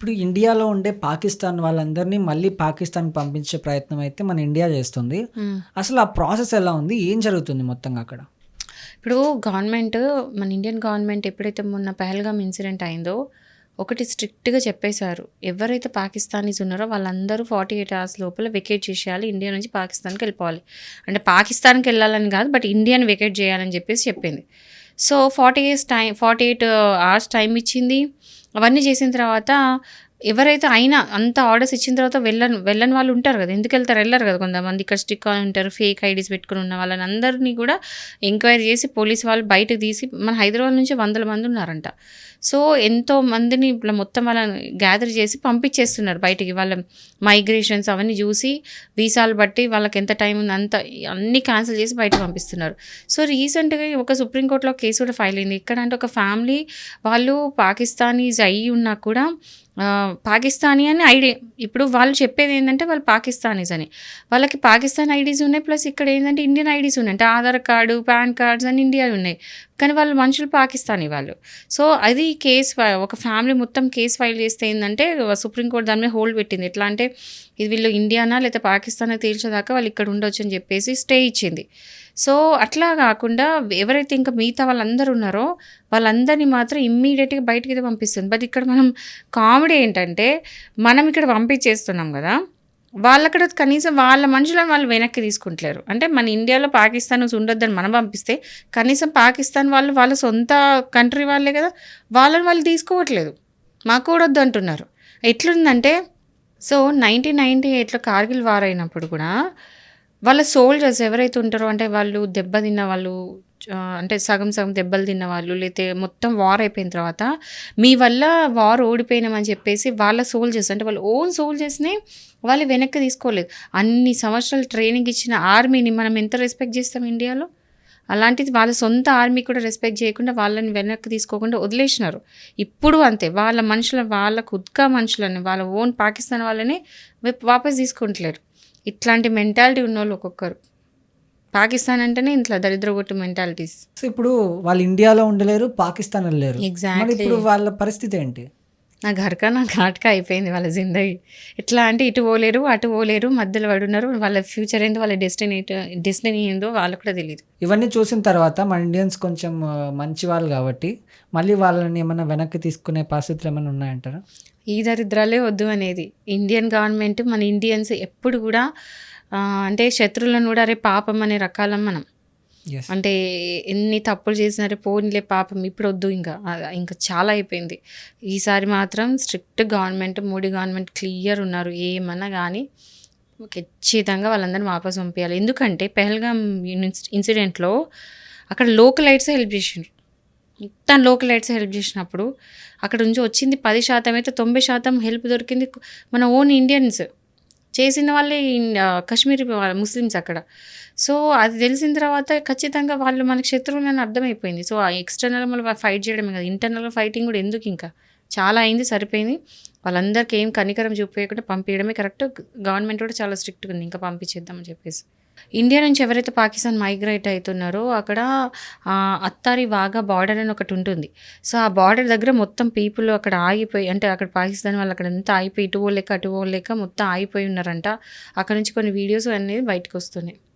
ఇప్పుడు ఇండియాలో ఉండే పాకిస్తాన్ వాళ్ళందరినీ మళ్ళీ పాకిస్తాన్‌కి పంపించే ప్రయత్నం అయితే మన ఇండియా చేస్తుంది. అసలు ఆ ప్రాసెస్ ఎలా ఉంది? ఏం జరుగుతుంది మొత్తంగా అక్కడ? ఇప్పుడు గవర్నమెంట్ మన ఇండియన్ గవర్నమెంట్ ఎప్పుడైతే మొన్న పహల్గామ్ ఇన్సిడెంట్ అయిందో ఒకటి స్ట్రిక్ట్‌గా చెప్పేశారు. ఎవరైతే పాకిస్తానీస్ ఉన్నారో వాళ్ళందరూ 48 అవర్స్ లోపల వెకేట్ చేసేయాలి. ఇండియా నుంచి పాకిస్తాన్‌కి వెళ్ళిపోవాలి. అంటే పాకిస్తాన్‌కి వెళ్ళాలని కాదు. బట్ ఇండియాని వెకేట్ చేయాలని చెప్పేసి చెప్పింది. So 40 years time 48 hours time ఇచ్చింది. అవన్నీ చేసిన తర్వాత ఎవరైతే అయినా అంత ఆర్డర్స్ ఇచ్చిన తర్వాత వెళ్ళని వెళ్ళని వాళ్ళు ఉంటారు కదా! ఎందుకు వెళ్తారు? వెళ్ళరు కదా! కొంతమంది ఇక్కడ స్టిక్ అని ఉంటారు. ఫేక్ ఐడీస్ పెట్టుకుని ఉన్న వాళ్ళని అందరినీ కూడా ఎంక్వైరీ చేసి పోలీస్ వాళ్ళు బయటకు తీసి మన హైదరాబాద్ నుంచి వందల మంది ఉన్నారంట. సో ఎంతో మందిని ఇట్లా మొత్తం వాళ్ళని గ్యాదర్ చేసి పంపించేస్తున్నారు బయటికి. వాళ్ళ మైగ్రేషన్స్ అవన్నీ చూసి వీసాలు బట్టి వాళ్ళకి ఎంత టైం ఉంది అంత అన్నీ క్యాన్సిల్ చేసి బయట పంపిస్తున్నారు. సో రీసెంట్‌గా ఒక సుప్రీంకోర్టులో కేసు కూడా ఫైల్ అయింది. ఎక్కడంటే ఒక ఫ్యామిలీ వాళ్ళు పాకిస్తానీస్ అయ్యి ఉన్నా కూడా పాకిస్తానీ అని ఐడి ఇప్పుడు వాళ్ళు చెప్పేది ఏంటంటే వాళ్ళు పాకిస్తానీస్ అని. వాళ్ళకి పాకిస్తాన్ ఐడీస్ ఉన్నాయి. ప్లస్ ఇక్కడ ఏంటంటే ఇండియన్ ఐడీస్ ఉన్నాయి. అంటే ఆధార్ కార్డు, పాన్ కార్డ్స్ అని ఇండియా ఉన్నాయి. కానీ వాళ్ళు మనుషులు పాకిస్తానీ వాళ్ళు. సో అది కేస్ ఒక ఫ్యామిలీ మొత్తం కేస్ ఫైల్ చేస్తే ఏంటంటే సుప్రీం కోర్ట్ దాని మీద హోల్డ్ పెట్టింది. ఎట్లా అంటే ఇది వీళ్ళు ఇండియానా లేకపోతే పాకిస్తానా తేల్చేదాకా వాళ్ళు ఇక్కడ ఉండొచ్చు అని చెప్పేసి స్టే ఇచ్చింది. సో అట్లా కాకుండా ఎవరైతే ఇంకా మిగతా వాళ్ళందరూ ఉన్నారో వాళ్ళందరినీ మాత్రం ఇమ్మీడియెట్గా బయటకి అయితే పంపిస్తుంది. బట్ ఇక్కడ మనం కామెడీ ఏంటంటే మనం ఇక్కడ పంపించేస్తున్నాం కదా! వాళ్ళక్కడ కనీసం వాళ్ళ మనుషులను వాళ్ళు వెనక్కి తీసుకుంటలేరు. అంటే మన ఇండియాలో పాకిస్తాన్ ఉండొద్దని మనం పంపిస్తే కనీసం పాకిస్తాన్ వాళ్ళు వాళ్ళ సొంత కంట్రీ వాళ్ళే కదా! వాళ్ళని వాళ్ళు తీసుకోవట్లేదు. మాకు కూడా వద్దంటున్నారు. ఎట్లుందంటే సో 1998లో కార్గిల్ వార్ అయినప్పుడు కూడా వాళ్ళ సోల్జర్స్ ఎవరైతే ఉంటారో అంటే వాళ్ళు దెబ్బతిన్న వాళ్ళు అంటే సగం సగం దెబ్బలు తిన్న వాళ్ళు లేతే మొత్తం వార్ అయిపోయిన తర్వాత మీ వల్ల వార్ ఓడిపోయినామని చెప్పేసి వాళ్ళ సోల్జర్స్ అంటే వాళ్ళ ఓన్ సోల్జర్స్‌ని వాళ్ళు వెనక్కి తీసుకోలేదు. అన్ని సంవత్సరాలు ట్రైనింగ్ ఇచ్చిన ఆర్మీని మనం ఎంత రెస్పెక్ట్ చేస్తాం ఇండియాలో? అలాంటిది వాళ్ళ సొంత ఆర్మీ కూడా రెస్పెక్ట్ చేయకుండా వాళ్ళని వెనక్కి తీసుకోకుండా వదిలేసినారు. ఇప్పుడు అంతే వాళ్ళ మనుషుల వాళ్ళ కుద్గా మనుషులని వాళ్ళ ఓన్ పాకిస్తాన్ వాళ్ళని వాపస్ తీసుకుంటలేరు. ఇట్లాంటి మెంటాలిటీ ఉన్నోళ్ళు ఒక్కొక్కరు. పాకిస్తాన్ అంటేనే ఇట్లా దరిద్రగొట్టు మెంటాలిటీస్. సో ఇప్పుడు వాళ్ళు ఇండియాలో ఉండలేరు. పాకిస్తాన్ వెళ్ళలేరు. ఎగ్జాక్ట్‌లీ. ఇప్పుడు వాళ్ళ పరిస్థితి ఏంటి? నా ఘర్కా నా ఘాట్కా అయిపోయింది వాళ్ళ జిందగీ. ఎట్లా అంటే ఇటు పోలేరు, అటు పోలేరు. మధ్యలో పడున్నారు. వాళ్ళ ఫ్యూచర్ ఏందో వాళ్ళ డెస్టినీ ఏంటో డెస్టినీ ఏందో వాళ్ళకి కూడా తెలీదు. ఇవన్నీ చూసిన తర్వాత మన ఇండియన్స్ కొంచెం మంచి వాళ్ళు కాబట్టి మళ్ళీ వాళ్ళని ఏమన్నా వెనక్కి తీసుకునే పరిస్థితులు ఏమైనా ఉన్నాయంటారా? ఈ దరిద్రాలే వద్దు అనేది. ఇండియన్ గవర్నమెంట్ మన ఇండియన్స్ ఎప్పుడు కూడా అంటే శత్రువులను కూడా అరే పాపం అనే రకాలం మనం. అంటే ఎన్ని తప్పులు చేసినా అరే పోనీలే పాపం ఇప్పుడొద్దు ఇంకా. ఆహ్, ఇంకా చాలా అయిపోయింది. ఈసారి మాత్రం strict government Modi government clear ఉన్నారు. ఏమన్నా గానీ ఖచ్చితంగా వాళ్ళందరిని వాపస్ పంపియాలి. ఎందుకంటే పెహల్గామ్ ఇన్సి ఇన్సిడెంట్‌లో అక్కడ లోకలైట్సే హెల్ప్ చేసిండ్రు. మొత్తం లోకలైట్సే హెల్ప్ చేసినప్పుడు అక్కడ నుంచి వచ్చింది 10% అయితే 90% హెల్ప్ దొరికింది మన ఓన్ ఇండియన్స్. చేసిన వాళ్ళే ఇన్ కాశ్మీరీ ముస్లిమ్స్ అక్కడ. సో అది తెలిసిన తర్వాత ఖచ్చితంగా వాళ్ళు మనకు శత్రువులని అర్థమైపోయింది. సో ఆ ఎక్స్‌టర్నల్ మళ్ళీ ఫైట్ చేయడమే కాదు. ఇంటర్నల్ ఫైటింగ్ కూడా ఎందుకు ఇంకా. చాలా అయింది సరిపోయింది. వాళ్ళందరికీ ఏం కనికరం చూపించకుండా పంపించడమే కరెక్ట్. గవర్నమెంట్ కూడా చాలా స్ట్రిక్ట్‌గా ఉంది. ఇంకా పంపించేద్దాం అని చెప్పేసి. ఇండియా నుంచి ఎవరైతే పాకిస్తాన్ మైగ్రేట్ అవుతున్నారో అక్కడ అత్తారి వాగా బార్డర్ అని ఒకటి ఉంటుంది. సో ఆ బార్డర్ దగ్గర మొత్తం పీపుల్ అక్కడ ఆగిపోయి అంటే అక్కడ పాకిస్తాన్ వాళ్ళు అక్కడ అంతా ఆగిపోయి ఇటు పోలేక, అటు పోలేక మొత్తం ఆగిపోయి ఉన్నారంట. అక్కడ నుంచి కొన్ని వీడియోస్ అనేది బయటకు వస్తున్నాయి.